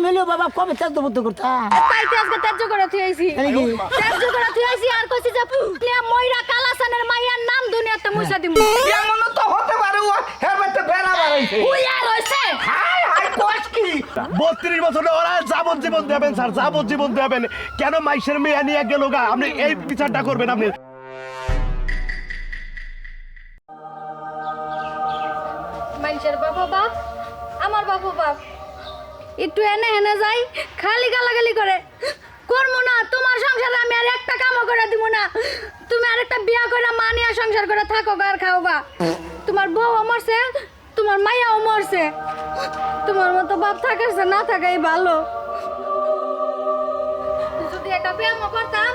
আমি হলো বাবা কবে তেজ বুদ্ধ করতাম তাই তো আজকে ত্যায্য করে তাই নাকি? ত্যায্য করে থুয়েছি আর কইছি যে লিয়া ময়রা কালাসানের মাইয়ার নাম দুনিয়াতে মুছা দিমু। এমনও তো হতে পারে ও হের মধ্যে বেড়া বাড়াইছে। উই আর হইছে। হাই হাই কোচ কি? বত্রিশ বছর ওরা যাবজ্জীবন দেবেন স্যার যাবজ্জীবন দেবেন। কেন মাইসের মেয়ে নিয়ে গেল গা? আপনি এই বিচারটা করবেন আপনি। মানুষের বাবা বাপ আমার বাবা বাপ। একটু এনে এনে যাই খালি গালাগালি করে। করব না তোমার সংসারে আমি আর একটা কামও করে দিব না। তুমি আর একটা বিয়া করে মা নিয়ে সংসার করে থাকো গা আর খাও গা। তোমার বউ মরছে তোমার মাইয়াও মরছে। তোমার মতো বাপ থাকাছে না থাকাই ভালো। যদি একটা বিয়া করতাম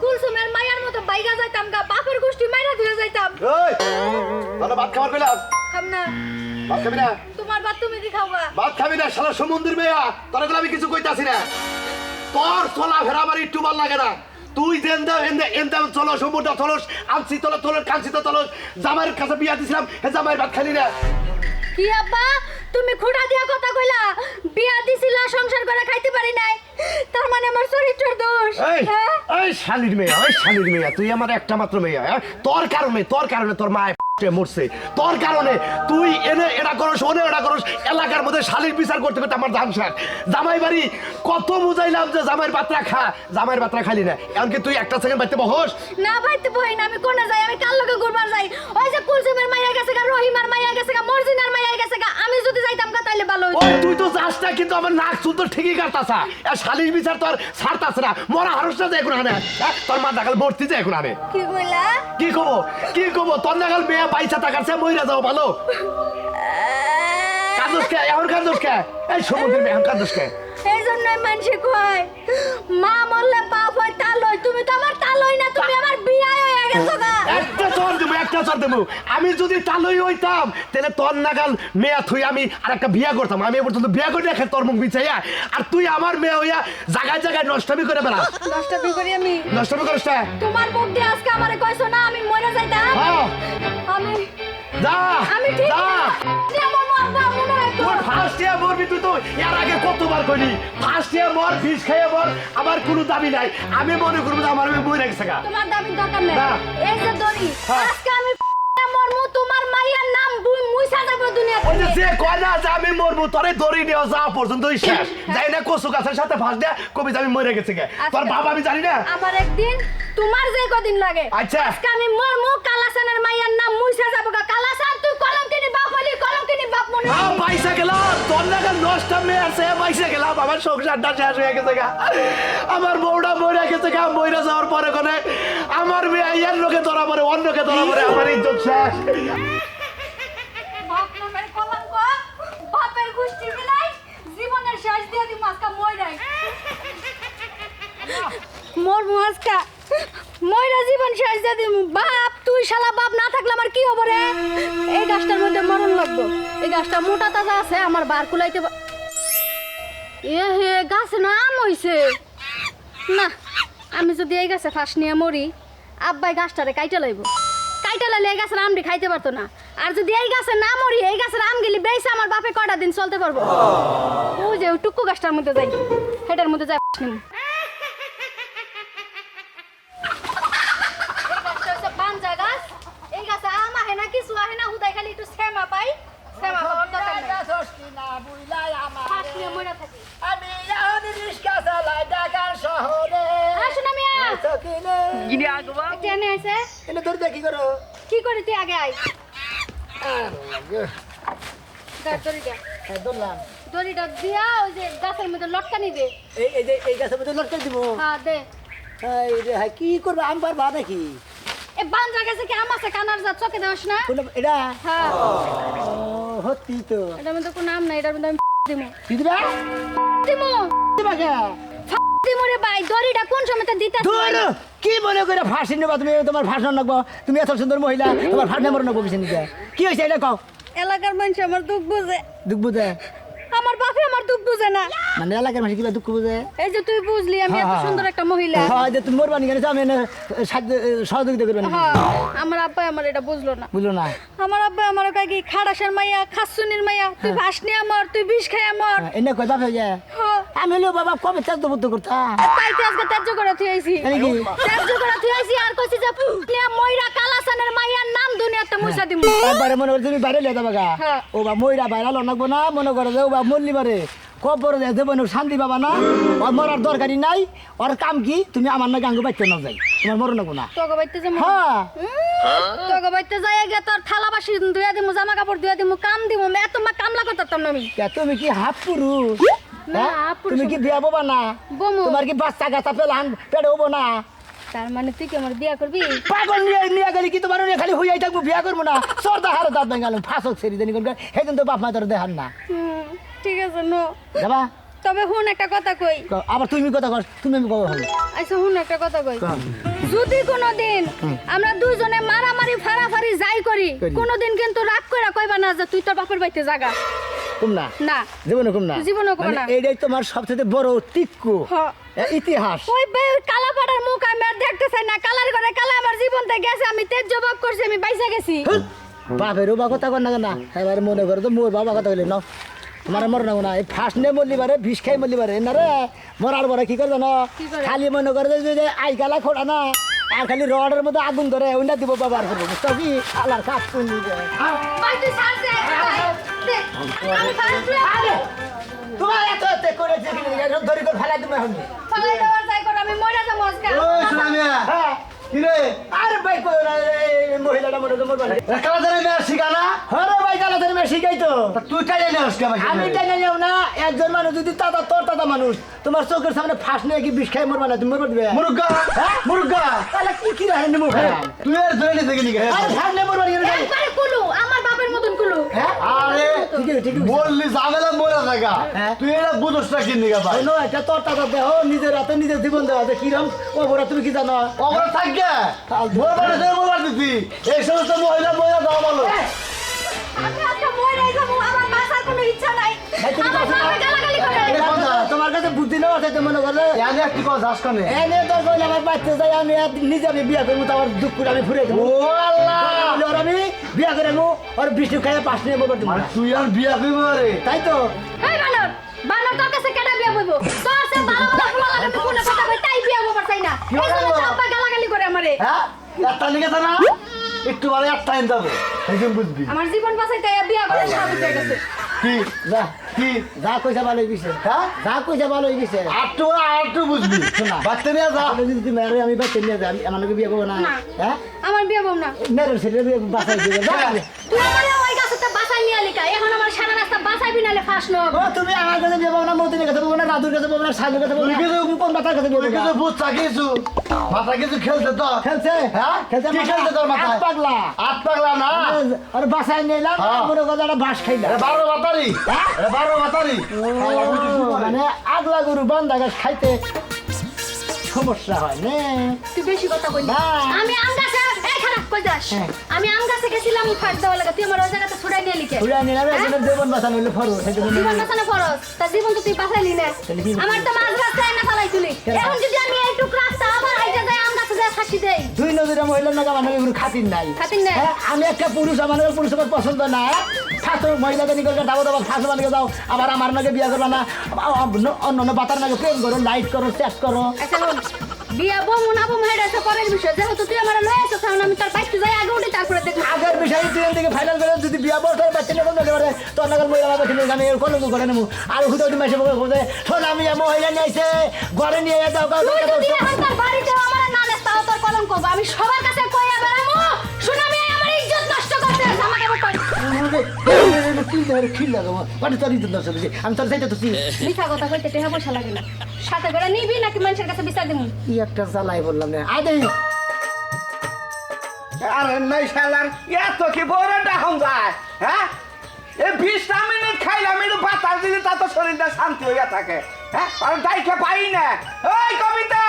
কুলসুমের মাইয়ার মতো বাইগা যাইতাম গা বাপের গোষ্ঠী মাইরা দিয়ে যাইতাম। ভাত খাবার পেলাম খাম না। ভাত খাবি না? তোমার তুমি কি খাওয়া ভাত খাবি না সারা সমুদ্রের মেয়া। তোর আমি কিছু কইতাছি না। তোর চলা ফেরা আমার একটু ভালো লাগে না। তুই এন্দে এন্দে চলো সমুদ্র চলস তলো কাছে বিয়া দিছিলাম হে জামাইয়ের ভাত খালি না। কি আব্বা? তুমি খুঁড়া দিয়া কথা কইলা। বিয়া দিছিলা সংসার করে খাইতে পারি নাই। তার মানে আমার চরিত্রের দোষ। এই হ্যাঁ? শালির মেয়া ওই শালির মেয়া তুই আমার একটা মাত্র মেয়া হ্যাঁ? তোর কারণে তোর কারণে তোর মা মরছে। তোর কারণে তুই এনে এটা করস ওনে এটা করস এলাকার মধ্যে শালির বিচার করতে করতে আমার দাম শেষ জামাই বাড়ি কত বুঝাইলাম যে জামাইয়ের পাত্রা খা জামাইয়ের পাত্রা খালি না। এমনকি তুই একটা সেকেন্ড বাড়িতে বহস? না ভাইতে বই না আমি কোনে যাই? আমি কার লগে ঘুরবার যাই? ওই যে কুলসুমের মাইয়া গেছে গা রহিমার মাইয়া গেছে গা মর্জিনার মাইয়া গেছে গা আমি যদি যাইতাম গা তাইলে ভালো হইতো। ওই তুই তো যাস না কিন্তু আমার নাক চুল তো ঠিকই কাটতাছা। আর শালির বিচার তোর ছাড়তাছে না। মরা হারস না যে এখন আনে। হ্যাঁ? তোর মা দেখাল ভর্তি যে এখন আনে। কি কইলা? কি কব? কি কব? তোর নাগাল মেয়ে বাইচা টাকার মইরা যাও ভালো। কান্দোস কে? এখন কান্দুস কে? এই সমুদ্রের এখন কান্দুস কে? এই জন্যই মানুষে কয় মা মরলে বাপ হয় তাল হয়। তুমি তো আমার তাল না তুমি আমার বিয়াই হয়ে গেছো গা। একটা চর দেবো একটা চর দেবো। আমি যদি তালই হইতাম তাহলে তোর নাগাল মেয়া থুই আমি আর একটা বিয়া করতাম। আমি এ পর্যন্ত বিয়া করে রেখে তোর মুখ বিছাইয়া আর তুই আমার মেয়ে হইয়া জায়গায় জায়গায় নষ্টমি করে বেড়াস নষ্ট কি করি আমি? নষ্টমি করিস না। তোমার মুখ দিয়ে আজকে আমারে কইছো না আমি মরে যাইতাম। হ্যাঁ। আমি যা আমি ঠিক যা। না। আমার মনে হয় তুই ফার্স্ট ইয়ার মরবি তুই তো এর আগে কতবার কইলি? ফার্স্ট ইয়ার মর বিষ খাইয়ে মর আমার কোনো দাবি নাই। আমি মনে করব যে আমার মেয়ে বই রেখেছে গা। তোমার দাবির দরকার নেই। এই যে দড়ি হ্যাঁ। আজকে আমি মরমু তোমার মাইয়ার নাম মুইসা যাব দুনিয়া ওই যে কয় না যে আমি মরবো তোরে দড়ি নেওয়া যাওয়া পর্যন্তই শেষ। যাই না কচু গাছের সাথে ফাঁস দেয়া কবি আমি মরে গেছে গে। তোর বাবা আমি জানি না? আমার একদিন তোমার যে কদিন লাগে আচ্ছা। আজকে আমি মরমু কালাসানের মাইয়ার নাম মুইসা যাব গা। কালাসান তুই কলঙ্কিনি বাপ হলি কলঙ্কিনি বাপ মনে আ, হয়। পয়সা গেলাম তোর মেয়ে আছে পয়সা গেলাম আমার সংসারটা শেষ হয়ে গেছে গা। আমার বউটা মরে গেছে গা মরে যাওয়ার পরে কোনে আমার মেয়ে এর লোকে ধরা পড়ে ধরা পড়ে আমার ইজ্জত শেষ। বাপ নামের বাপের গোষ্ঠী মিলাই জীবনের শেষ দিয়ে দিমু আজকে মইরাই। মরমু আজকে। মইরা জীবন শেষ দিয়ে দিমু। বাপ তুই শালা বাপ না থাকলে আমার কি হবে রে? এই গাছটার মধ্যে মরণ লাগবো। এই গাছটা মোটা তাজা আছে আমার বার কুলাইতে এ হে গাছে না আম হইছে। না আমি যদি এই গাছে ফাঁস নিয়ে মরি আব্বাই গাছটারে কাইটা লাইব। কাইটা লাইলে এই গাছের আমটি খাইতে পারতো না। আর যদি এই গাছে না মরি এই গাছের আম গেলি বেশি আমার বাপে কটা দিন চলতে পারব? ওই যে টুকু গাছটার মধ্যে যাই। হেটার মধ্যে যাই ধরে দেখি করো কি করি তুই আগে আই ধর দড়িটা। হ্যাঁ, ধরলাম। দড়িটা দিয়া ওই যে গাছের মধ্যে লটকানি দে এই এই যে এই গাছের মধ্যে লটকে দিব? হ্যাঁ দে। রে হ্যাঁ কি করব? আম পারবা নাকি? এ বাঞ্জা গেছে কি? আম আছে কানার যা চোখে দেওয়াস না? এটা? হ্যাঁ। হতি তো। এটার মধ্যে কোনো আম নাই এটার মধ্যে আমি দিমু দিবা? দিমু দিবা। কে দিমু রে ভাই? দড়িটা কোন সময় দিতে ধর! কি মনে করে ফাঁসি নেবা? তুমি তোমার ফাঁসন রাখব তুমি এত সুন্দর মহিলা তোমার ফাঁস নেবার নেব পিছনে দিকে কি হয়েছে এটা কও? এলাকার মানুষ আমার দুঃখ বুঝে। দুঃখ বুঝে? আমার বাপে আমার দুঃখ বুঝে না। মানে এলাকার মানুষ কিবা দুঃখ বুঝে? এই যে তুই বুঝলি আমি এত হ্যাঁ, সুন্দর একটা মহিলা। হ্যাঁ যে তুমি মরবানি কেন? আমি সাহায্য সহযোগিতা করবেন হ্যাঁ আমার আব্বা আমার এটা বুঝলো না। বুঝলো না? আমার আব্বা আমার কয় কি খাড়াসের মাইয়া খাসুনির মাইয়া তুই ভাস নিয়ে আমার তুই বিষ খাই আমার। এনে কই বাপ হয়ে যায় হ্যাঁ। আমি হলেও বাবা কবে চাষ বুদ্ধ করতাম তাই তো আজকে ত্যায্য করে তাই কি? ত্যায্য করে থুয়েছি আর কইছি যে ময়রা কালাসানের মাইয়ার নাম দুনিয়াতে মুছা দিমু। একবারে মনে করে তুমি বাইরে লিয়ে হ্যাঁ। ও বা ময়রা বাইরে লাগবো না মনে করে যে ও বা মরলি বারে। কবর দেবো শান্তি পাবা না ওর মরার দরকারি নাই ওর কাম কি? তুমি আমার না গাঙ্গ বাইতে না যাই। তোমার লাগবো না। তোকে বাইতে যে হ্যাঁ। তোকে বাইতে যাই গে তোর থালা বাসি ধুয়া দিমু জামা কাপড় ধুয়া দিমু কাম দিমু মা কামলা করতাম না আমি তুমি কি হাফ পুরুষ? না, হ্যাঁ? তুমি কি বিয়া ববা না? বমু। তোমার কি বাচ্চা গাছা পেলান পেড়ে হব না? তার মানে তুই কি আমার বিয়া করবি? পাগল নিয়ে নিয়ে গেলি কি তোমার নিয়ে খালি হইয়াই থাকব বিয়া করব না? সর্দা হারে দাঁত ভেঙে ফাঁসক সেরি দেনি সেদিন তো বাপ মা তোর দেখান না। ঠিক আছে নো। যাবা? তবে হুন একটা কথা কই। আবার তুমি কথা কর তুমি আমি কবে হবে? আচ্ছা হুন একটা কথা কই। যদি কোনোদিন আমরা দুইজনে মারামারি ফাড়াফাড়ি যাই করি। কোনোদিন কিন্তু রাগ কইরা কইবা না যে তুই তোর বাপের বাড়িতে জাগা কম না। না জীবনে কম না জীবনে কম মানে না। এইটাই তোমার সবথেকে বড় টিক্কু ইতিহাস। ওই কালা পাড়ার মুখ আমি আর দেখতে চাই না। কালার করে কালা আমার জীবন থেকে গেছে আমি তেজ জবাব করছি আমি বাইসা গেছি। হুৎ, বাপেরও বা কথা কর না কেন এবার মনে করো তো মোর বাবা কথা বলি ন তোমার মর না না। এই ফার্স্ট নে মরলি বারে বিষ খাই মরলি বারে না রে মরার পরে কি করে জানো করে? খালি মনে করে যে- যে আই গালা খোড়া না। আর খালি রডের মধ্যে আগুন ধরে ওইটা দিব ব্যবহার করব বুঝছ কি? আলার কাজ ফার্স্ট তোমার এত এত করেছে কি ধরি করে ফেলাই তুমি এখন। ফলাই দেওয়ার চাই করে আমি মরে যাব আজকে। ওই সুনামিয়া কি আরে ভাই কই না এই মহিলাটা করে মরবা না কালা জানে শিখানা হরে ভাই গালা ধরে শিখাই তো। তুই চাইলে না আজকে আমাকে আমি টেনে নেও না একজন মানুষ যদি দাদা তোর দাদা মানুষ তোমার চোখের সামনে ফাঁস নিয়ে কি বিষ খাই মরবা না তুমি মরবা দিবে? মুরগা হ্যাঁ? মুরগা। তাহলে কি কি রাখেন মুখ তুই আর ধরে নিতে গেলি আরে ফাঁস নিয়ে মরবা দিবে একবারে কুলু আমার বাপের মতন কুলু। হ্যাঁ? আরে ঠিক আছে ঠিক আছে। বললি ঝামেলা মরে থাকা হ্যাঁ। তুই এটা বুঝোস না কি নিগা ভাই। শোনো, এটা তোর দাদা দেহ নিজের হাতে নিজের জীবন দেওয়া কিরম ও বড় তুমি কি জানো? অবর থাকবে মোরবার দে মোরবার দিতি এই সমস্ত মহিলা মহিলা দাও বলো। আমি আজকে মরে যাব আমার বাঁচার কোনো ইচ্ছা নাই। আমার বাঁচো গালাগালি করে। তোমার কাছে বুদ্ধি নেওয়া আছে তো মনে করলে? জানি একটু কথা যাস কানে। এনে তোর কইলে আমার বাচ্চা যাই আমি নিজে আমি বিয়া করব তো আমার দুঃখ করে আমি ফুরে দেবো। ও আল্লাহ! ওর আমি বিয়া করে নেব আর বৃষ্টি খাইয়ে পাশ নিয়ে মানে তুই আর বিয়া করবি রে তাই তো? এই বানর! বানর তোর কাছে কেডা বিয়া বইবো? তোর সে ভালো ভালো ফুলা লাগে তুই কোনে কথা কই তাই বিয়া বইবার চাই না। এই জন্য বলব? করে। হ্যাঁ? একটা নিগেছে না। একটু মানে একটা এনে যাবে বুঝবি। আমার জীবন বাঁচাইতে বিয়া করে সাবিত হয়ে গেছে। কি? যা। কি? যা কইসা ভালো গেছে হ্যাঁ? যা কইসা ভালো গেছে আটটু আটটু বুঝবি। শোনা। বাচ্চা নিয়ে যা। তাহলে যদি তুমি আরে আমি বাচ্চা নিয়ে যাই আমি আমার লোকে বিয়ে করব না? না। হ্যাঁ? আমার বিয়া বম না। মেরের ছেলে বিয়ে বাসায় দিবে। যা। তুই আমার ওই গাছটা বাসায় নিয়ে আলিকা এখন আমার সারা রাস্তা বাসায় বিনালে ফাঁস নব ও তুমি আমার কাছে বিয়ে পাবো না মতিনের কাছে পাবো না দাদুর কাছে পাবো না সাধুর কাছে পাবো না। তুই কোন মাথার কাছে বিয়ে কিছু বুঝছা কিছু? মাথা কিছু খেলছে তো? খেলছে? হ্যাঁ? খেলছে কি খেলছে তোর মাথায়? পাগলা। আট পাগলা না? আর বাসায় নিলাম হ্যাঁ। মনে কথা বাস বারো বাতারি? বারো বাতারি মানে আগলা গরু বান্ধা গাছ খাইতে সমস্যা হয় নে। তুই বেশি কথা কইলি। আমি আম গাছে এই খারাপ কই যাস? হ্যাঁ। আমি আম গাছে গেছিলাম ফাট দেওয়া লাগা। তুই আমার ওই জায়গাতে ছুড়াই নিয়ে লিখে ঘুরে নিলাম একজনের দেবন বাঁচানো হইলে ফরো সেই জন্য জীবন বাঁচানো ফরজ। তার জীবন তো তুই বাঁচাইলি না। আমার তো মাঝ রাস্তায় না ফেলাই তুলি। এখন যদি আমি রাস্তা আবার হাইটা ফাঁসি দেই। দুই নদীরা মহিলার নাকি আমার নাকি কোনো খাতির নাই? খাতির নাই? হ্যাঁ, আমি একটা পুরুষ আমার নাকি পুরুষ আমার পছন্দ না। ফাঁসো মহিলাদের নিকট দাবো দাবো ফাঁসো বানিয়ে দাও। আবার আমার নাকি বিয়ে করবা না। আ- অন্য- অন্য অন্য বাতার নাকি প্রেম করো লাইট করো চ্যাট করো। আচ্ছা বিয়া বমু না বমু এটা তো পরের বিষয়। যেহেতু তুই আমার লয়ে আসছ এখন আমি তার বাইতে যাই আগে উঠে তারপরে দেখব। আগের বিষয়ে ট্রেন থেকে ফাইনাল করে যদি বিয়া বছর বাচ্চা নেব না এবারে তোর নাগাল মহিলা বাচ্চা নিয়ে আমি কলঙ্ক করে নেব। আর হুদে হুদে মাসে বলে বলে শোন আমি নিয়ে আইছে ঘরে নিয়ে যাও তুই যদি এখন তার কলঙ্ক হবে। আমি সবার কাছে কইয়া বেড়ামু শুনাবি আমার ইজ্জত নষ্ট করতে আমাকে আবার কই? আমি তোর যাইতে তো মিথ্যা কথা কইতে টেহা পয়সা লাগে না। সাথে করে নিবি নাকি মানুষের কাছে বিচার দিমু? কি একটা জ্বালাই বললাম না আদে আরে নাই শালার এত কি বড় ডাহন যায় হ্যাঁ? এই বিশটা মিনিট খাইলাম একটু বাতাস দিলে তা তো শরীরটা শান্তি হইয়া থাকে হ্যাঁ? পাই না। ওই কবিতা!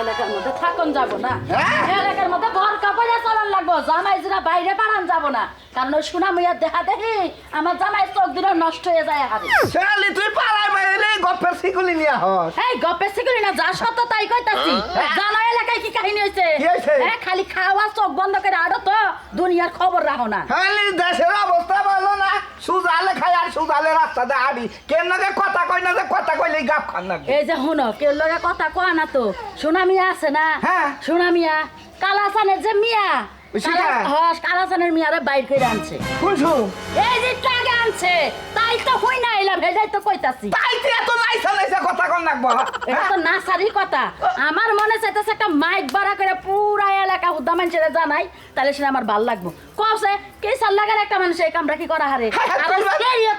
এলাকার মধ্যে থাকুন যাব না। হ্যাঁ? এলাকার মধ্যে ঘর কাপড়ে চলার লাগবো জামাই জিরা বাইরে পাড়ান যাব না। কারণ ওই সুনা মুইয়া দেখা দেখি আমার জামাই চোখ দিলে নষ্ট হয়ে যায় হারে। শালি তুই পাড়ায় মাইলে গপ্পের শিকুলি নিয়ে হস। এই গপে শিখলি না যা সত্য তাই কইতাছি। জানো এলাকায় কি কাহিনী হ্যাঁ খালি খাওয়া চোখ বন্ধ করে আড়ো তো দুনিয়ার খবর রাখো না। খালি দেশের অবস্থা না সুজালে খাই আর সুজালে রাস্তাতে আড়ি কেন না কথা কই না যে কথা কইলে গাপ খান না এই যে শুনো লগে কথা কয় না তো। সোনা মিয়া আছে না? হ্যাঁ। সোনা মিয়া কালাসানের যে মিয়া হ্যাঁ, কালাসানের মিয়ারে বাইর করে আনছে। শুনছু এই যে একটু আনছে? তাই তো হই না এলাম ভেজাই তো কইতাছি। তাই এত কথা এটা তো নাসারি কথা। আমার মনে চাইতেছে একটা মাইক বাড়া করে পুরা এলাকা হুদ্দা মানুষের জানাই তাহলে সেটা আমার ভালো লাগবো। কসে কে সাল লাগার একটা মানুষ এই কামটা কি করা হারে? হ্যাঁ, আর তুই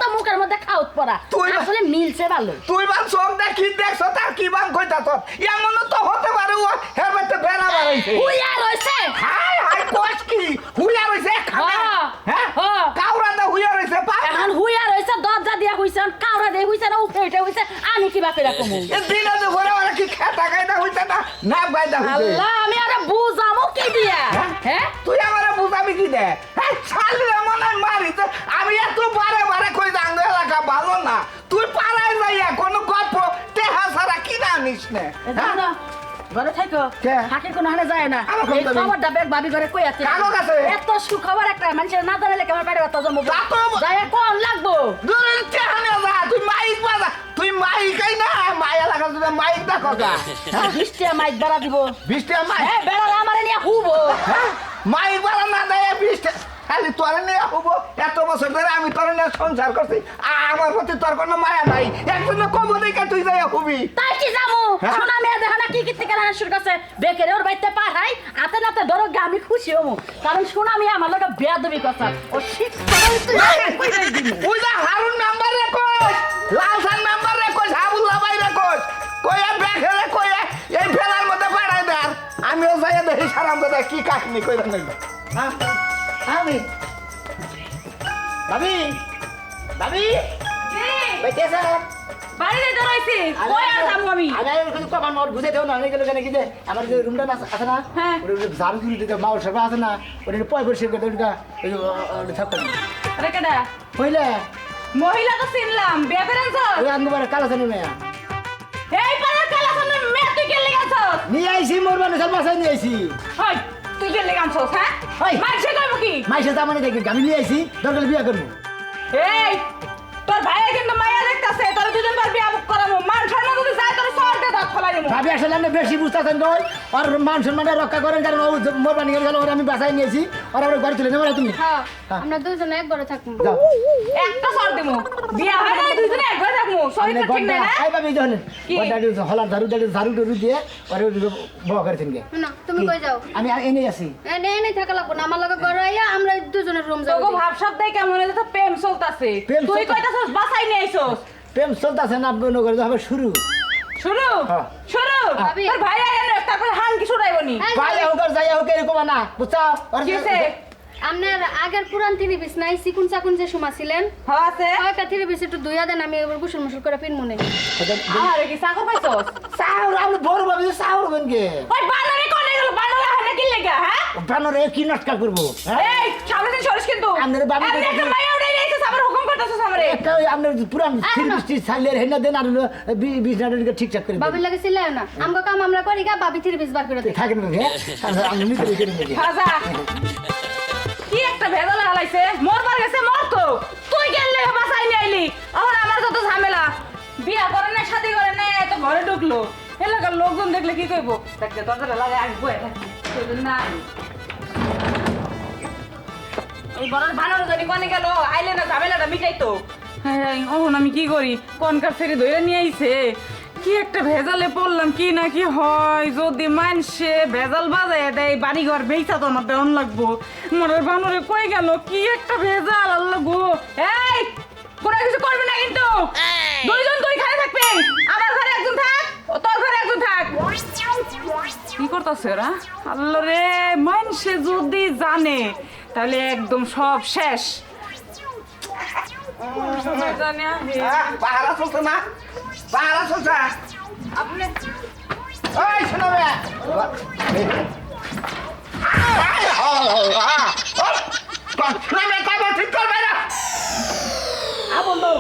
তো মুখের মধ্যে খাউত পড়া তুই আসলে মিলছে ভালো তুই বান চোখ দেখি দেখছ তার কি বান কইতা তোর? এমন তো হতে পারে ও হের মধ্যে বেড়া বাড়াইছে। হুইয়া রইছে হাই হাই কোষ কি হুইয়া রইছে খানা হ্যাঁ, হ্যাঁ হ্যাঁ। কাউরা দা হুইয়া রইছে পা এখন হুইয়া রইছে দরজা দিয়া হইছে কাউরা দিয়ে উঠে হইছে আমি কি বাপেরা কমু দিনে তো ঘরে ওরা কি খাতা গায়দা হইছে না? না গায়দা হইছে? আল্লাহ আমি আরে বুঝামু কি দিয়া? হ্যাঁ? তুই আমারে বুঝাবি কি দে হ্যাঁ শালি মনে হয় মারি তো আমি এত বারে বারে কই দাঙ্গ এলাকা ভালো না। তুই পাড়ায় যাইয়া কোনো গল্প তে ছাড়া কি না? আনিস না হ্যাঁ? ঘরে থাকো? হাকির কোনো হানে যায় না। এই খবরটা বেগ ভাবি করে কই আছে? এত সুখবর একটা মানুষের না জানালে কেমন পারে অত তো- যায় কোন লাগবো? তুই মাইক বাজা তুই মাইকই না মাই এলাকা তুই মাইক দেখো গা। বৃষ্টি মাইক বাড়া দিব। বৃষ্টি মাইক? হ্যাঁ বেড়া আমারে নিয়ে হুবো। হ্যাঁ মাইক বাড়া না দেয় বৃষ্টি খালি তোর নিয়ে হব। এত বছর ধরে আমি তোর নিয়ে সংসার করছি। আমার প্রতি তোর কোনো মায়া নাই। একজন কব দেখে তুই যাই হবি। তাই কি যাব? শোনা মেয়ে দেখো না কি কিত্তি কেন শুরু করছে। বেকেরে ওর বাড়িতে পাঠাই হাতে নাতে ধরো আমি খুশি হমু কারণ শোনা মেয়ে আমার লোক বেয়াদবি কথা ও শীত ওই যে হারুন নাম্বার রে কই লালসান নাম্বার রে কই হাবুল্লাহ ভাই রে কই কই আর ব্যাগে রে কই এই ফেলার মধ্যে পাড়াই দে আমিও যাই দেখি সারাম দাদা কি কাহিনী কই দেন হ্যাঁ? আমি ভাবি ভাবি বেঁচেছে বাড়িতে তো রইছি কই আর যাব আমি? আগে ওখানে কখন মোর বুঝে দেও না? অনেক গেলে কেন কি যে আমার যে রুমটা না আছে না হ্যাঁ। ওটা ঝাড়ু দিলে দিতে মাও সব আছে না ওটা পয় পরিষ্কার করে ওটা ওই যে, ও- ওটা থাকতো না আরে কেডা? হইলে মহিলা তো চিনলাম বিয়া করে আনছো? ওই কালা জানি মেয়া। এই পাড়ার কালা সামনে মেয়ে তুই কে লেগে আছস নিয়ে আইছি মোর মানে সব বাসায় নিয়ে আইছি। হই। তুই কে লেগাম আনছস হ্যাঁ? হই। মাইছে কইব কি? মাইসে তামানে দেখি আমি নিয়ে আইছি দরকার বিয়া করব। এই তোর ভাইয়া কিন্তু মাইয়া দেখতাছে তোর দুজন তোর বিয়া বুক করাবো মান সম্মান যদি যায় তোর সরতে দাঁত ফলাই দেবো। ভাবি আসলে আপনি বেশি বুঝতেছেন কই? আর মান সম্মানটা রক্ষা করেন কারণ ও মোর বানিয়ে গেল ওরা আমি বাসায় নিয়েছি। আর আমরা ঘরে তুলে নেব তুমি? হ্যাঁ। আমরা দুজনে এক ঘরে থাকব। যাও। একটা সর দেবো। বিয়া হয় না দুজনে একবার থাকব। শরীর আপনি ঠিক নাই না? আই ভাবি কি? গড্ডা দিও হলার ঝাড়ু দাড়ি ঝাড়ু টাড়ু দিয়ে ওরে বড় করেছেন গে না তুমি কই যাও? আমি এনে আছি। এনে এনে থাকা লাগবো না। আমার লগে ঘরে আইয়া আমরা দুজনের রুম তোকে যাব ভাব শব্দে কেমন হলে তো প্রেম চলতাছে। তুই কইতাছস বাসাই নিয়ে আইছস। প্রেম চলতেছে না আপনি করে হবে শুরু। শুরু? হ্যাঁ। শুরু? ভাবি। তোর ভাই আইলে না তারপর হান কি শুনাইবনি এই ভাই হোক আর যাই হোক এরকম না বুঝছ? ওর- কিসে আপনার আগের পুরান থ্রি পিস নাই সিকুন চাকুন যে সমা ছিলেন হ্যাঁ আছে। কয়েকটা থ্রি পিস একটু দুইয়া দেন আমি এবার গুসল মুসল করে পিন মনে আরে কি চাকর পাইছস চাউর আপনি বড় ভাবি চাউর বেন গে? ওই বানরে কোনে গেল বানরে হানে কি লাগা হ্যাঁ? বানরে কি নটকা করব হ্যাঁ? এই সামনে দিন সরিস কিন্তু। আপনার বাবা আমি কইতাছে- একটা মাইয়া উড়াই আইছস আবার হুকুম করতাছস আমারে একটা ওই আপনার পুরান থ্রি সাইলের হেনা দেন আর বিছনাটা ঠিকঠাক করে বাবির লাগে ছিল না। আমগো কাম আমরা করি গা বাবি থ্রি পিস বার করে দেয়। থাকেন না আমি নিতে রেখে দেবো খাজা কি একটা ভেজাল হালাইছে। মরবার গেছে মর তো। তুই গেলে বাসাই নিয়ে আইলি? এখন আমার যত ঝামেলা। বিয়া করে না শাদি করে না তো ঘরে ঢুকলো। এলাকার লোকজন দেখলে কি কইবো? দেখতে দরজাটা লাগে আসব না এই বড় বানর জানি কোনে গেল আইলে না ঝামেলাটা মিটাইতো। ওহন আমি কি করি? কনকার ফেরি ধরে নিয়ে আইছে? কি একটা ভেজালে পড়লাম কি না কি হয়? যদি মানসে ভেজাল বাজায় দেয় বাড়ি ঘর বেচা তো না দেওয়ান লাগবো। মনের বানরে কই গেল? কি একটা ভেজাল আল্লাহ গো। এই কোনো কিছু করবে না কিন্তু। দুইজন দুই খানে থাকবে। আমার ঘরে একজন থাক ও তোর ঘরে একজন থাক। কি করতেছে ওরা? আল্লাহ রে মানসে যদি জানে তাহলে একদম সব শেষ। জানে আমি। পাহারা চলছে না। পাহারা চলছে। আপনি ওই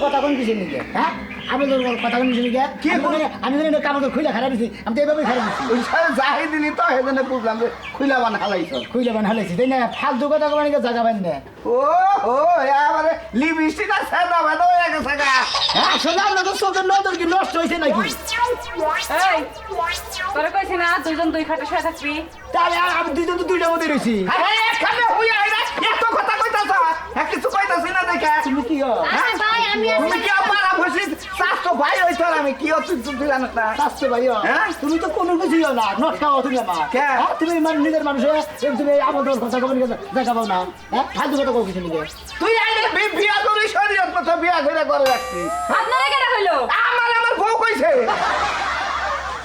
কথা কোন কিছু নিকে হ্যাঁ? আমি তোর কথা বলি শুনি কে কি আমি মানে- আমি মানে কাপড় খুলে খারাপ দিছি। আমি তো এইভাবে খারাপ দিছি। যাই দিলি তো সেজন্য বুঝলাম যে খুইলা বান হালাইছ। খুলে বান হালাইছি তাই না? ফালতু কথা কমানি জায়গা পাই না? ও ও এবারে লিপস্টিকটা সাদা ভালো হয়ে গেছে গা। আসলে আপনার তো চোখের নজর কি নষ্ট হয়েছে নাকি? এই তোরে কইছি না দুইজন দুই খাটে শুয়ে থাকবি। তাহলে আর আমি দুইজন তো দুইটার মধ্যে রয়েছি আরে এখানে হইয়া আইরা এত কথা কইতাছ? হ্যাঁ কিছু কইতাছি না দেখে। তুমি কি হো? তুমি কি তো ভাই হইছ আমি। কি না স্বাস্থ্য ভাই হ্যাঁ? তুমি তো কোনো না। নষ্ট হও তুমি আমার। কে? হ্যাঁ? তুমি মানে নিজের মানুষ তুমি আমার দল কথা কমানি দেখা পাও না। হ্যাঁ? ফালতু কথা কও কিছু নিকে তুই আইলে বিয়া করি শরীয়ত মতো বিয়া করে করে রাখছিস। আপনারা কেন হইল? আমার আমার বউ কইছে।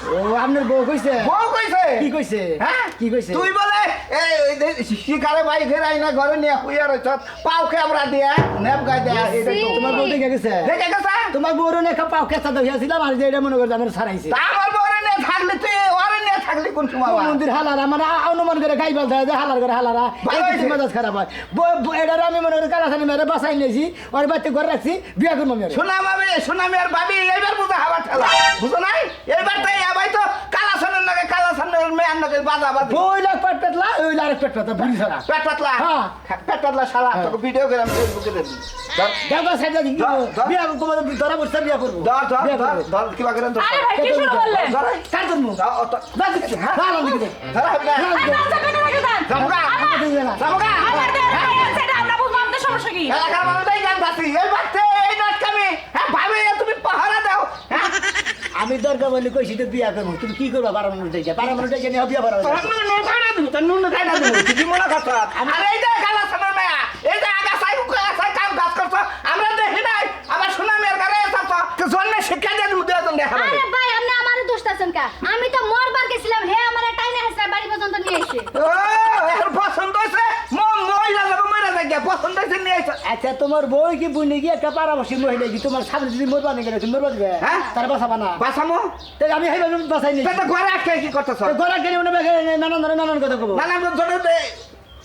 ও আপনার বউ কইছে। বউ কইছে? কি কইছে? হ্যাঁ? কি কইছে? তুই বলে এই শিকারে ভাই ফেরাই না ঘরে নিয়ে হুইয়া রইছ। পাও খেবরা দিয়া নেপ গাই দিয়া এটা তোমার বউ দেখে গেছে? দেখে গেছে? তোমার বউর নে পাও কেঁচা দহিয়াছিলাম আর যে এটা মনে করে আমার সারাইছে। আমার বউরে নিয়ে থাকলে তুই থাকলি কোন সময়? মন্দির হালারা মানে অনুমান করে গাই বলতে যে হালার করে হালারা মেজাজ খারাপ হয়। এটার আমি মনে করি কালাসানি মেরে বাসাই নিয়েছি ওর বাড়িতে ঘরে রাখছি বিয়া করব মেরে সোনা মামি সোনা মেয়ের ভাবি এইবার বুঝা হাবার ঠেলা। বুঝো নাই? এইবার তাই আবাই তো কালা সানের নাকি কালা সানের মেয়ের নাকি বাজা বাজি ওই লাখ পেট পেটলা ওই লাখ পেট পেটলা বুড়ি ছাড়া পেট পাতলা হ্যাঁ। পেট পাতলা শালা তোকে ভিডিও করে আমি ফেসবুকে দেবো ধর দেখো সাইডে দিকে ধর, ধর। বিয়া তোমাদের ধরা বসতে বিয়া করব ধর ধর বিয়া ধর করব ধর কিবা ধর আরে ভাই কি শুরু করলেন ধর কার জন্ম ধর, ও তো- দাও দিকে হ্যাঁ ভালো দিকে ধর হবে না যাবগা যাবগা আমার সেটা আমাদের সমস্যা কি এলাকার মানুষটাই গান এই বাচ্চা এই নাটকামি হ্যাঁ ভাবে তুমি পাহারা দাও হ্যাঁ আমি দরকার বলে কইছি তো বিয়া করব। তুমি কি করবা? বারো মানুষ দেখে বারো মানুষ দেখে নিয়ে বিয়া বারো তোর নুন নুন খাই না তুমি তোর নুন খাই না তুমি তুই কি মনে করছ? আর এই যে গালা সানার মেয়া। এই যে আগা সাই বুকে সাই কাম কাজ করছ। আমরা দেখি নাই। আবার শোনা মেয়ের গারে এসেছ তো। জন্মে শিক্ষা দিয়ে তুমি দিয়ে দেখা আরে ভাই আপনি আমারও দোষ আছেন কা? আমি তো মরবার গেছিলাম। হে আমার টাইনে হেসে বাড়ি পর্যন্ত নিয়ে এসে ও এর পছন্দ হয়েছে মহিলা যাব মহিলা যাই পছন্দ হয়েছে নিয়ে এসে আচ্ছা তোমার বই কি বুনি গিয়ে একটা পারাবসী মহিলা কি তোমার সামনে যদি মরবা নাকি তুমি মরবা দিবে? হ্যাঁ? তার বাসাবা না বাসামো? তাই আমি হাইবা বাসাই নি ঘরে আটকে কি করতেছ? ঘরে আটকে নানান ধরে নানান কথা কব। নানান জনে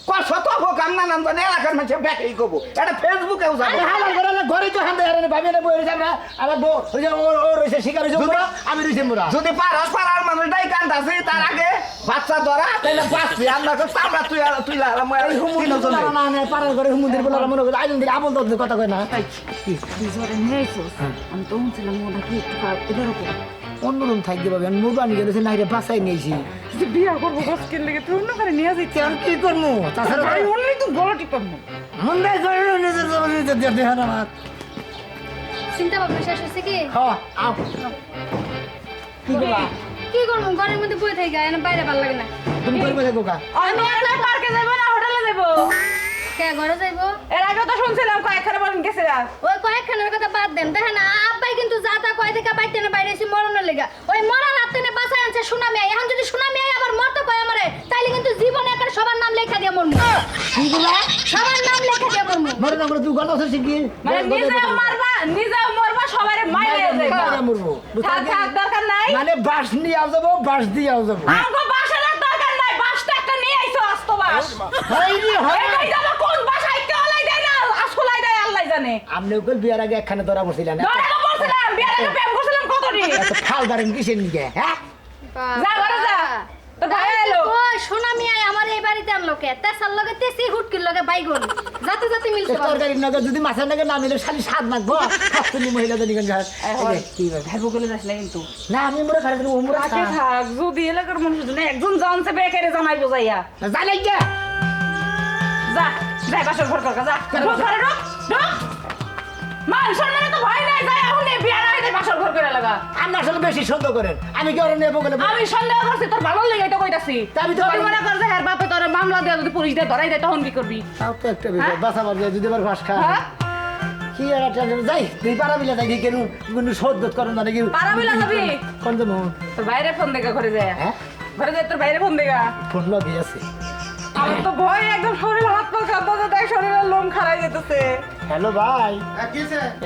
কত আমি নানান জনে এলাকার মানুষের ব্যাকেই করব। এটা ফেসবুকে আরে হালাল করে না ঘরে তো হান্দে হারে ভাবি না বই আমরা। যে ও রয়েছে শিকার আমি রয়েছে মোরা যদি পারাস পাড়ার মানুষটাই কান্দাছি তার আগে বাচ্চা ধরা তাহলে বাঁচবি। আমরা তো চামড়া তুই তুই না না পাড়ার ঘরে হুমুন্দির বলারা মনে করে আইন দিলে আবল দল কথা কয় না। আমি তো শুনছিলাম ওটা কি একটু খারাপ এরকম অন্য রুম থাকতে পাবে আমি মোবাইল গেছে নাইরে বাসাই নিয়েছি। বিয়া করব গাছকে লেগে তুই অন্য করে নিয়ে যাইতে আর কি করব? তাছাড়া আমি অন্যই তো গলা টিপাবো মন্দে করে নিজের জন্য নিজের দিয়ে দেহ না আমার চিন্তা ভাবনা শেষ হচ্ছে কি? হ্যাঁ আও। কি করবা? কি করব? ঘরের মধ্যে বই থেকে এনে বাইরে ভালো লাগে না। তুমি করবে দেখো কা আমি পার্কে যাব না হোটেলে যাব কে ঘরে যাইবো? এর আগে তো শুনছিলাম কয়েকখানে বলেন গেছে ওই কয়েকখানের কথা বাদ দেন। দেখেন আব্বাই কিন্তু যা তা কয় থেকে বাইতে না বাইরে এসে মরণের লেগা। ওই মরার হাতে না বাসায় আনছে সুনামি আই। এখন যদি সুনামি আই আবার মরতে কয় আমারে? তাইলে কিন্তু জীবনে একটা সবার নাম লেখা দিয়ে মরমু। কি সবার নাম লেখা দিয়ে মরমু। মরে না করে তুই গল্প আছে শিখি মানে নিজেও মারবা নিজেও মরবা সবাই মাইরে যাইবা। মরবো। থাক থাক দরকার নাই। মানে বাস নিয়ে আও যাব বাস দিয়ে আও যাব। আমগো বাসার দরকার নাই বাসটা একটা নিয়ে আইছো আস্ত বাস হয় রে হয় এটাই যাব কোন বাসায় কে আলাই দেয় না আসকুলাই দেয় আল্লাহ জানে? আপনি ওকে বিয়ার আগে একখানে ধরা বসিলেন ধরে তো বলছিলাম বিয়ার আগে প্রেম করছিলাম কত দিন এত ফাল বারেন কিসের নিকে হ্যাঁ? যা ঘরে যা। তো ভাই এলো। ওই সুনামি আই আমার এই বাড়িতে আনলো কে? তেসার লগে তেসি হুটকির লগে বাইগুন। যাতে যাতে মিলছে বাবা। তরকারির যদি মাছের নগর না মিলে খালি স্বাদ লাগবো তুমি মহিলা জানি কেন কি ব্যাপার? ভাই বলে কিন্তু। না আমি মোরা খারাপ ও মোরা থাকে থাক যদি এলাকার মানুষের একজন জানছে বেকারে জামাই বোঝাইয়া জানাই কে যা। যাই বাসর ঘর কর যা। ঢোক ঘরে ঢোক ঢোক। মান সম্মানে তো ভয় নাই যাই এখন এই বিয়ার আগে বাসর ঘর করে লাগা। আপনি আসলে বেশি সন্দেহ করেন। আমি কি ওরা নেব বলে আমি সন্দেহ করছি তোর ভালো লেগে তো কইতাছি। তা আমি তো মনে কর যে হ্যাঁ বাপে তোর মামলা দিয়ে যদি পুলিশ দিয়ে ধরাই দেয় তখন কি করবি? তাও তো একটা বিষয় বাসা বাজে যদি আবার ফাঁস খা হ্যাঁ? কি আর টেনশন যাই তুই পারা মিলে থাকি কেন কোনো শোধ করেন না নাকি পাড়া মিলা যাবি? কোন দেবো তোর বাইরে ফোন দেখা ঘরে যায় হ্যাঁ? ঘরে যায় তোর বাইরে ফোন দেখা। ফোন লগে আছে। আমার তো ভয় একদম শরীর হাত পা কাঁপতে দেখ শরীরের লোম খারাই যেতেছে হ্যালো ভাই।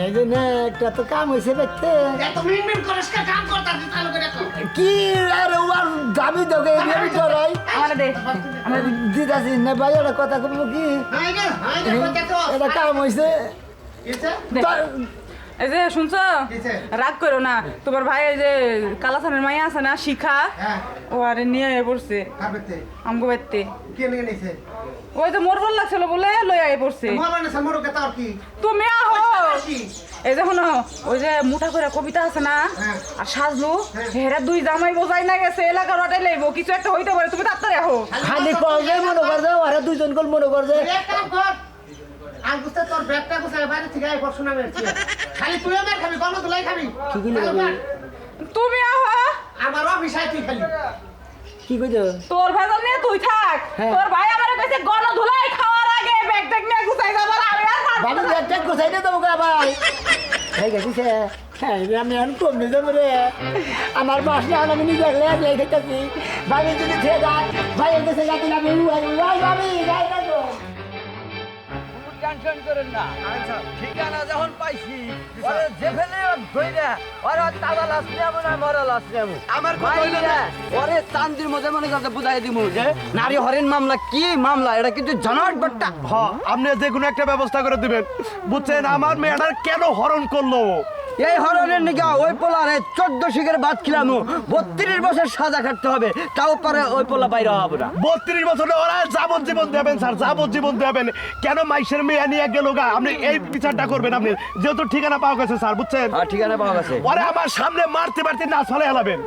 এই যে না একটা তো কাম হয়েছে দেখতে। কি? আর ওর দাবি তোকে আমি করাই। আমার দে। আমার দিদাসি না ভাই ওটা কথা করব কি? এটা কাম হয়েছে। এই যে শুনছো? রাগ করো না। তোমার ভাই এই যে কালাসানের মাইয়া আছে না শিখা? হ্যাঁ। ও আরে নিয়ে আয় পড়ছে। আমগো বাইতে ওই তো মোর বল লাগছিল বলে লই আয় পড়ছে। কি? তুমি আহো। এই যে শোনো ওই যে মুঠা করে কবিতা আছে না হ্যাঁ। আর সাজলু হেরা দুই জামাই বোঝাই না গেছে এলাকার ওটাই লইব কিছু একটা হইতে পারে তুমি তাড়াতাড়ি আহো। খালি কল যে মনে কর যে আরে দুইজন কল মনে কর যে। কর আঙ্গুস্তে তোর ব্যাগটা বাইরে থেকে আই পড়ছনা মেরছি খালি তুই আমার খাবি তুলাই খাবি। কি। তুমি আহো। আমার অফিস আই তুই খালি। কি কইছো? তোর নিয়ে তুই থাক। হ্যাঁ। তোর ভাই আমার কাছে গণ ধুলাই খাওয়ার আগে ব্যাগ ট্যাগ নিয়ে গুছাই যাবার আমি আর না। দে ভাই হয়ে গেছে হ্যাঁ আমি এখন কম নিয়ে যাব রে। আমার না আমি নিজে খেতেছি ভাই যদি খেয়ে যায় ভাই কাছে যাতে আমি ভাই ভাবি যাই না। তো টেনশন করেন না। ঠিকানা যখন পাইছি ওরে যে ফেলে ধইরা ওরে নেব না মরা নেব আমার কথা হইল না। ওরে চান্দির মধ্যে মনে করতে বুঝাই দিমু যে নারী হরিণ মামলা কি মামলা? এটা কিন্তু জনট বাট্টা হ আপনি যে কোনো একটা ব্যবস্থা করে দিবেন। বুঝছেন আমার মেয়েটার কেন হরণ করল? এই হরণের নিকা ওই পোলারে চোদ্দ শিখের বাদ খিলানো বত্রিশ বছর সাজা কাটতে হবে তাও পরে ওই পোলা বাইরে হবে না। বত্রিশ বছরে ওরা যাবজ্জীবন দেবেন স্যার যাবজ্জীবন দেবেন। কেন মাইসের মেয়ে নিয়ে গেল গা? আপনি এই বিচারটা করবেন আপনি। যেহেতু ঠিকানা পাওয়া গেছে স্যার বুঝছেন? ঠিকানা পাওয়া গেছে। ওরে আমার সামনে মারতে মারতে না চলে হেলাবেন।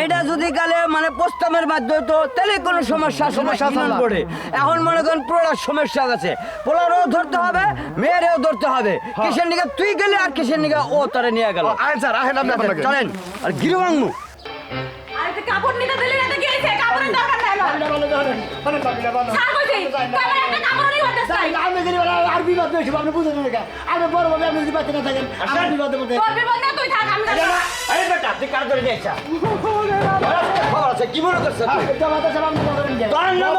এটা যদি গেলে মানে প্রস্তাবের মাধ্যমে তো তাহলে কোনো সমস্যা সমস্যা। পড়ে এখন মনে করেন পুরো সমস্যা আছে পোলারও ধরতে হবে মেয়েরেও ধরতে হবে কিসের নিকে তুই গেলে আর কিসের নিকে ও তোরে নিয়ে গেল আহেন আপনি আপনাকে চলেন আর গিরু ভাঙমু আর একটা কাপড় নিতে দিলে এটা কি হয়েছে কাপড়ের দরকার নাই ছাড় কইছি কয়বার একটা কাপড় নিয়ে হতে চাই আমি যদি আর বিবাদ হয়েছে আপনি বুঝেন না আমি বড় ভাবে আপনি যদি বাচ্চা না থাকেন আমার বিবাদের মধ্যে তোর বিপদ না তুই থাক আমি না। আরে বেটা তুই কার ধরে খবর আছে কি মনে করছ তোর নাম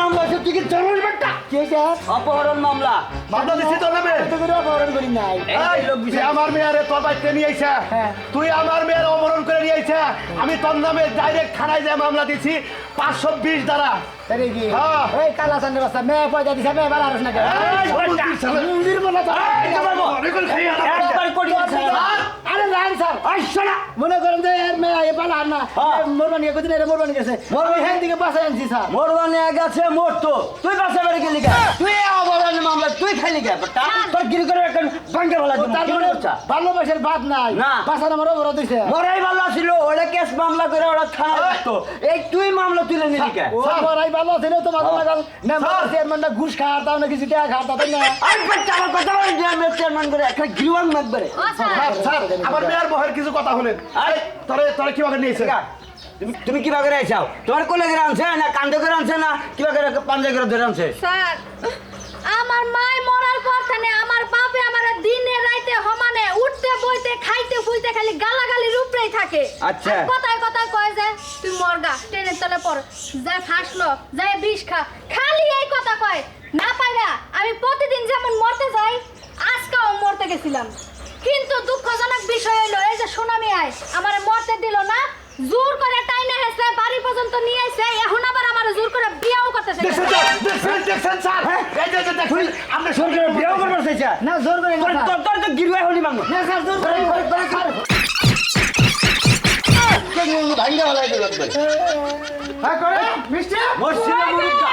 মামলা আছে তুই কি জরুরি বেটা? কি হয়েছে অপহরণ মামলা। মামলা দিচ্ছি তোর নামে করে অপহরণ করি নাই। এই লোক আমার মেয়েরে তোর বাড়িতে নিয়ে আইছা। হ্যাঁ। তুই আমার মেয়ের অপহরণ করে নিয়ে আইছা। আমি তোর নামে ডাইরেক্ট থানায় যে মামলা দিছি পাঁচশো বিশ দ্বারা। আরে কি? হ্যাঁ। এই কালা সান্ডে বাস্তা মে পয়সা দিছে মে বালা করে মন্দির বলা তো আরে? রান স্যার আইসনা মনে করেন যে এর মেয়ে এ পালা আর না হ্যাঁ। মোরবানি কদিন এর মোরবানি গেছে। মোরবানি? হ্যাঁ দিকে বাসায় আনছি স্যার। মোরবানি গেছে মোর তো তুই পাশে বাড়ি গেলি তুই অপহরণ মামলা তুই খাইলি গা বেটা তোর গিরি করে একটা বাঙ্গে বলা দিমু তার কি মানে মনে করছা ভালোবাসার বাদ নাই। না। বাসার আমার অপরাধ হইছে। মরাই ভালো ছিল ওরা কেস মামলা করে ওরা থানা রাখতো এই তুই মামলা তুলে নিলি কে? ও মরাই ভালো ছিল তো ভালো লাগাল মেম্বার চেয়ারম্যানটা ঘুষ খাওয়ার তাও না কিছু টাকা খাওয়ার তাই না। আর বেটা আমার কথা বলে যে আমি চেয়ারম্যান করে একটা গিরুয়ান মাগবারে ও স্যার। আমার মেয়ের বহের কিছু কথা হলেন আরে। তোরে তোরে কীভাবে নিয়েছে? তুমি তুমি কীভাবে করে আইছাও? তোমার আনছে না কান্দে করে আনছে না? কীভাবে করে পাঞ্জা করে ধরে আনছে? স্যার। আমার মায় মরার পর থেকে আমার বাপে আমার দিনে রাইতে সমানে উঠতে বইতে খাইতে ফুইতে খালি গালাগালির উপরেই থাকে। আচ্ছা। কথায় কথায় কয় যে তুই মরগা ট্রেনের তলে পড় যা ফাঁসলো যায় বিষ খা। খালি এই কথা কয় না পাইরা আমি প্রতিদিন যেমন মরতে যাই আজকেও মরতে গেছিলাম। কিন্তু দুঃখজনক বিষয় হলো এই যে সুনামি আয় আমার মরতে দিল না জোর করে টাইনে হেসে বাড়ি পর্যন্ত নিয়ে এসে এখন আবার আমার জোর করে বিয়াও করতেছে। দেখছেন তো? দেখছেন, দেখছেন, স্যার? এই যে, যে, দেখছেন, আপনি সরকার বিয়েও করবার চাইছে না জোর করে না তোর স্যার। তোর তোর তো গিরুয়াই হলি মাঙ্গো না স্যার জোর করে স্যার ভাঙ্গা হ্যাঁ করে। মিষ্টি? মসজিদ মুরুদ্দা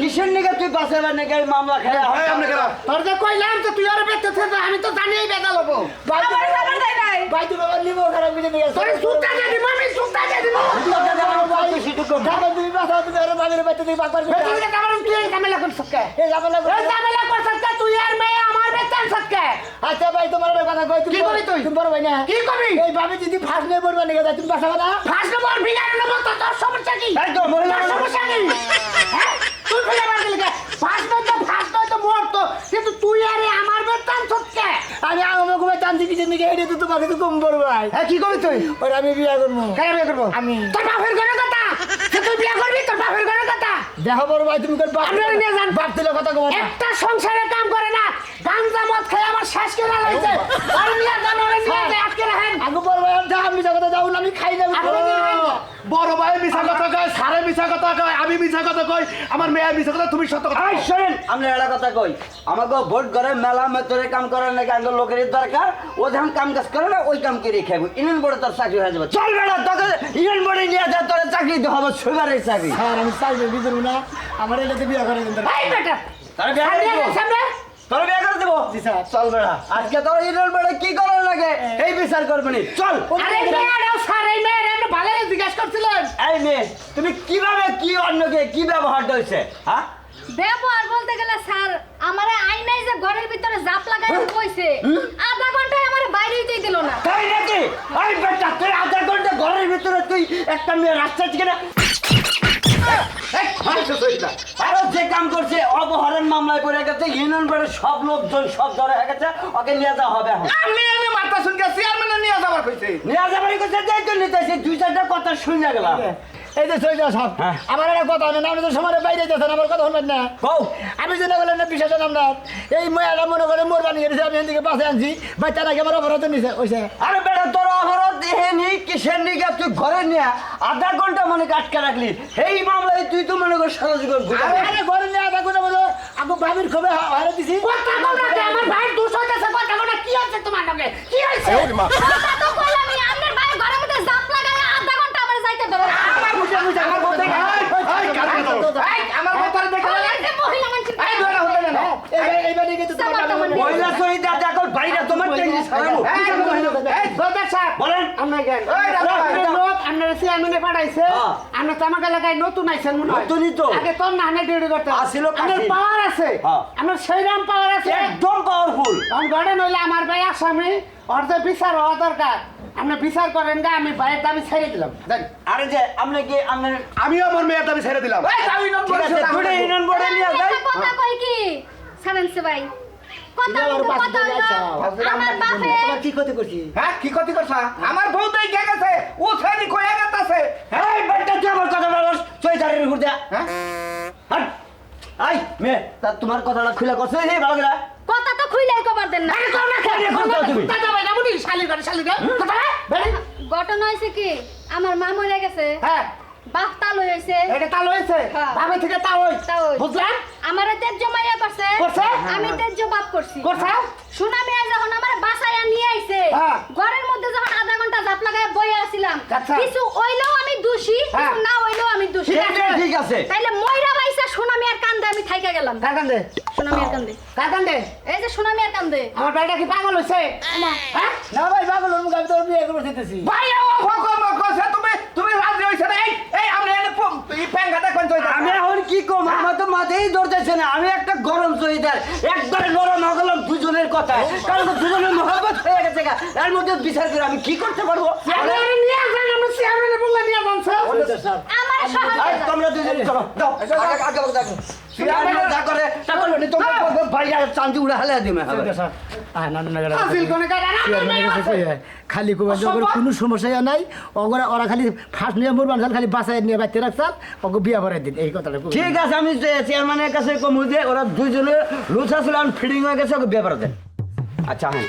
কিসের নিকে তুই বাসে নাকি এই মামলা খেলা? এই, আপনি কেনা? তোর যে কইলাম তো তুই আর বেঁচে আমি তো জানি বেদা লবো। বাইতে আমার বাবা নিবো খারাপ বুঝে নিয়ে তোর সুতা দে দিব আমি সুতা দে দিব। ঢাকা। তুমি বাসাও তুমি আরও বাগের বাইতে তুমি বাগ পারবে বেতন দিতে কারণ তুই এই ঝামেলা করছিস কে? এই ঝামেলা এই ঝামেলা করছিস কে? তুই আর মেয়ে আমার বেতন সকে আচ্ছা ভাই তোমার কথা কই তুমি কি কবি তুই? তুমি বড় ভাই না? কি কবি? এই ভাবি যদি ফার্স্ট নিয়ে পড়বা নিয়ে তুমি বাসা না? ফার্স্ট নম্বর বিগাড় নেব তো তোর সমস্যা কি? এই তো মহিলা তোর সমস্যা কি? হ্যাঁ? তুই ফেলে গেলি কে ফার্স্ট নয় তো ফার্স্ট নয় তো মরতো কিন্তু তুই আরে আমি আমার ঘুমে কিছু নিকে এটা তো তোমাকে তো কম বড় ভাই হ্যাঁ কি করবি তুই? ওর আমি বিয়ে করব। কেন বিয়ে করব? আমি। তোর বাপের ঘরে কথা তুই বিয়ে করবি? তোর বাপের ঘরের কথা? দেখো বড় ভাই তুমি কোন বাপ আপনারা নিয়ে যান। বাপ তুলে কথা কব একটা সংসারে কাম করে না গাঞ্জা মদ খেয়ে আমার শেষ করে লাইছে। আর নিয়ে যান ওরে নিয়ে যায় আটকে রাখেন। আগে বড় ভাই যা আমি কথা যাও আমি খাই যান। বড় ভাই। মিশা কথা কয় সারে মিছা কথা কয় আমি মিছা কথা কই আমার মেয়ে মিছা কথা তুমি সত্য কথা। শোনেন। আমরা কই আমাকে ভোট করে মেলা মেতরে কাম করার নাকি আমাকে লোকের দরকার ও যখন কাম কাজ করে না ওই কাম করে খাব ইউনিয়ন বোর্ডে তোর চাকরি হয়ে যাবে। চল বেড়া তোকে ইউনিয়ন বোর্ডে নিয়ে যা তোর চাকরি দিতে চাকরি স্যার আমি চাকরি না আমার এলাকাতে বিয়ে করে দিন। এই বেটা বিয়ে করে দেবো। তোর বিয়ে করে দেবো। জি স্যার। চল বেড়া। আজকে তোর বোর্ডে কি করার লাগে? এই বিচার করবে নি। চল। আরে মেয়েরাও স্যার এই মেয়েরা ভালো জিজ্ঞাসা করছিলেন। এই মেয়ে তুমি কীভাবে কি অন্যকে কি ব্যবহার হয়েছে হ্যাঁ? ব্যবহার বলতে গেলে স্যার আমারে আইনাই যে ঘরের ভিতরে জাপ লাগাই কইছে আধা ঘন্টায় আমার বাইরে হইতেই দিল না। তাই নাকি? বেটা তুই আধা ঘণ্টা ঘরের ভিতরে তুই একটা মেয়ে রাস্তা থেকে না আরও যে কাম করছে অপহরণ মামলায় পড়ে গেছে ইউনিয়ন বোর্ডের সব লোকজন সব ধরে হয়ে গেছে ওকে নিয়ে যাওয়া হবে আমি আমি মাথা শুনকে চেয়ারম্যানে নিয়ে যাবার কইছে। নিয়ে যাবার করছে যাই তো নিতেছি দুই চারটা কথা শুনে গেলাম। এই যে চলে যাও সব। হ্যাঁ। আমার একটা কথা না আপনি তো সময় বাইরে যেতেন আমার কথা শুনবেন না। কও। আমি না বিশেষ আমরা এই মেয়েরা মনে করে মোর বানিয়ে গেছে আমি এদিকে পাশে আনছি বাচ্চা নাকি আমার অপরাধ নিছে ওইসে আরে বেটা তোর অপরাধ কিসের নিকে তুই ঘরে নিয়ে আধা ঘণ্টা মনে আটকা রাখলি? এই মামলায় তুই তো মনে কর সারা জীবন আরে ঘরে নিয়ে আধা করে বলো আমি ভাবির খবর হারে দিছি। কথা কও না আমার ভাই দোষ হইতেছে কথা কও না কি হচ্ছে তোমার নামে কি হইছে? আপনার ভাই ঘরের মধ্যে জাপ লাগাই আধা ঘণ্টা আমার যাইতে ধরে আমার বুঝে বুঝে আমার বলতে এই, আমার কথাটা দেখে এই মহিলা মানুষ এই ধরে হতে না তোমার মহিলা তোমার এই ব্রাদার স্যার বলেন। আমরা গেল এই ভাই। লোক আপনারা চেয়ারম্যানে পাঠাইছে। হ্যাঁ। আমরা তো এলাকায় নতুন আইছেন মনে হয়। নতুনই তো। আগে তোর না হানে ডিউটি করতে আসিল আমার পাওয়ার আছে। আমার সেইরাম পাওয়ার আছে। একদম পাওয়ারফুল আমি গড়ে নইলে আমার ভাই আসামি। ওর বিচার হওয়া দরকার। আপনি বিচার করেন গা আমি ভাইয়ের দাবি ছেড়ে দিলাম। দেন। আরে যে আপনি কি আমিও আমার মেয়ের দাবি ছেড়ে দিলাম। এই দাবি নম্বর আছে দুটো ইউনিয়ন বোর্ডে নিয়ে যাই। কথা কই কি? ছাড়েন সে ভাই। কথা আমার কিন্তু পাশে কথা দিয়ে হইল যাচ্ছা। আমার বাপে তোমার কি ক্ষতি করছি? হ্যাঁ কি ক্ষতি করছা? আমার বউ তো কে গেছে ও ছেড়ি কয়ে গেছে এই বেটা তুই আমার কথা ঘুরতে হ্যাঁ? হাট। আই মে তা তোমার কথাটা খুলে করছে এই ভালো কথা তো খুইলাই কবার দেন না। কেন? করছ তুমি। দাদা ভাই না। বুঝি শালি করে শালি ঘরে কথা বেরি? ঘটনা হয়েছে কি? আমার মা মরে গেছে। হ্যাঁ। বাপ তাল হয়েছে। এটা তাল হয়েছে? হ্যাঁ। ভাবে থেকে তা ওই তা ওই। বুঝলেন আমার তেজ্য মাইয়া করছে। করছে? আমি তেজ্য বাপ করছি। করছে? সোনা মেয়ে যখন আমার বাসায় নিয়ে আইছে হ্যাঁ। ঘরের মধ্যে যখন আধা ঘণ্টা জাপ লাগায় বইয়ে আসছিলাম আচ্ছা। কিছু ওইলেও আমি দোষী কিছু হ্যাঁ। না ওইলেও আমি দোষী। ঠিক আছে। তাইলে ময়রা বাইসা সোনা মেয়ের কান্দে আমি থাইকা গেলাম। কার কান্দে? সোনা মেয়ের কান্দে। কার কান্দে? এই যে সোনা মেয়ের কান্দে। আমার ভাইটা কি পাগল হ্যাঁ? না ভাই পাগল মুখ আমি তোর বিয়ে করে দিতেছি ভাই ও ফকম কইছে তুমি তুমি রাজি হইছে না? এই এই আমরা এনে পম- এই প্যাঙ্গা দেখবেন তো আমি এখন কি কম? আমার তো মাথায় ধরতেছে না। আমি একটা গরম চইদার একবারে নরম হয়ে গেলাম দুজনের কথা কারণ তো দুজনের মহব্বত হয়ে গেছে। এর মধ্যে বিচার করে আমি কি করতে পারব? নিয়ে যান আমরা চেয়ারম্যানে বললাম নিয়ে যান স্যার। তোমরা দুজন চলো দাও। আগে দেখো খালি কোনো সমস্যা নাই ওরা ওরা খালি ফার্স্ট নিয়ে মোর বানসাল খালি বাসায় নিয়ে বাচ্চা রাখছাল ওকে বিয়া ভরাই দিন এই কথাটা ঠিক আছে আমি চেয়ারম্যানের কাছে কমু যে ওরা দুজনে লুচা ছিল ফিডিং হয়ে গেছে ওকে বিয়ে করে দেন আচ্ছা হ্যাঁ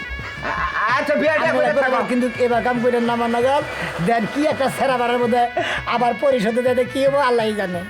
আচ্ছা বিয়াটা করে কিন্তু এবার কাম করে নামা নাগাল। দেন কি একটা সেরা বারের মধ্যে আবার পরিশোধে দেয় কি হব আল্লাহ জানে।